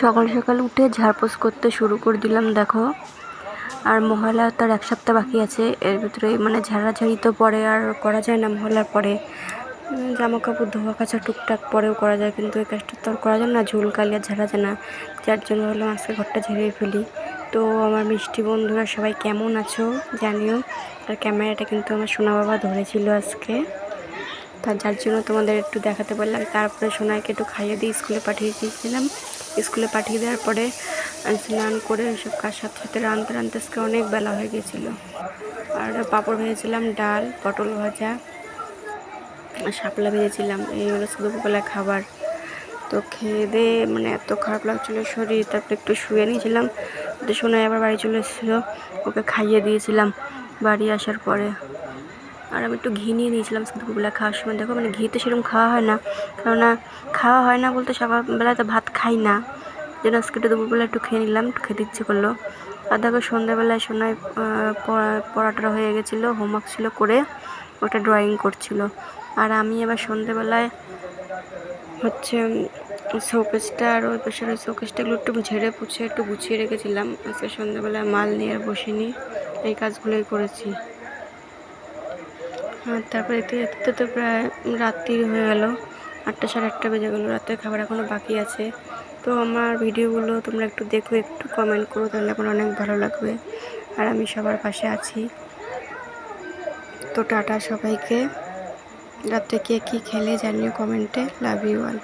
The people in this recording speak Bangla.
সকাল সকাল উঠে ঝাড়পোছ করতে শুরু করে দিলাম, দেখো। আর মহালয়া তার এক সপ্তাহ বাকি আছে, এর ভিতরে মানে ঝাড়াঝাড়ি তো পরে আর করা যায় না মহালয়ার পরে। জামা কাপড় ধোয়া কাছা টুকটাক পরেও করা যায়, কিন্তু এই কাজটা তো করা যায় না, ঝুল কালিয়া ঝাড়া যায় না। যার জন্য হলো আজকে ঘরটা ঝেড়ে ফেলি। তো আমার মিষ্টি বন্ধুরা, সবাই কেমন আছো? জানিও। আর ক্যামেরাটা কিন্তু আমার সোনা বাবা ধরেছিল আজকে। তা যার জন্য তোমাদের একটু দেখাতে পারলাম, তারপরে সোনাইকে একটু খাইয়ে দিয়ে স্কুলে পাঠিয়ে দিয়েছিলাম। স্কুলে পাঠিয়ে দেওয়ার পরে স্নান করে সব কাজ সাথে সাথে রাঁধতে রাঁধতে আজকে অনেক বেলা হয়ে গেছিল। আর পাঁপড় ভেজেছিলাম, ডাল, পটল ভাজা আর শাপলা ভেজেছিলাম, এই হলো দুপুরবেলায় খাবার। তো খেয়ে দিয়ে মানে এত খারাপ লাগছিল শরীর, তারপরে একটু শুয়ে নিয়েছিলাম। তো সোনাই আবার বাড়ি চলে এসেছিল, ওকে খাইয়ে দিয়েছিলাম বাড়ি আসার পরে। আর আমি একটু ঘি নিয়ে নিয়েছিলাম দুপুরবেলা খাওয়ার সময়। দেখো মানে ঘি তো সেরকম খাওয়া হয় না। কেননা খাওয়া হয় না বলতে সকালবেলায় তো ভাত খাই না। যেন আজকে একটু দুপুরবেলা একটু খেয়ে নিলাম, একটু খেতে ইচ্ছে করল। আর দেখো, সন্ধ্যাবেলায় সোনায় পড়াটা হয়ে গেছিল, হোমওয়ার্ক ছিল করে ওটা ড্রয়িং করছিল। আর আমি আবার সন্ধ্যেবেলায় হচ্ছে শোকেসটা আর ওই পাশের ওই শোকেসটাগুলো একটু ঝেড়ে পুছে, একটু গুছিয়ে রেখেছিলাম। আজকে সন্ধ্যাবেলায় মাল নিয়ে আর বসিনি, এই কাজগুলোই করেছি। আর তারপরে এতে তো প্রায় রাত্রি হয়ে গেল। আটটা সাড়ে আটটা বেজে গেলো, রাতের খাবার এখনও বাকি আছে। তো আমার ভিডিওগুলো তোমরা একটু দেখো, একটু কমেন্ট করো, তাহলে আমার অনেক ভালো লাগবে। আর আমি সবার পাশে আছি। তো টাটা সবাইকে। রাত্রে কে কী খেলে জানিও কমেন্টে লাভ ইউ অল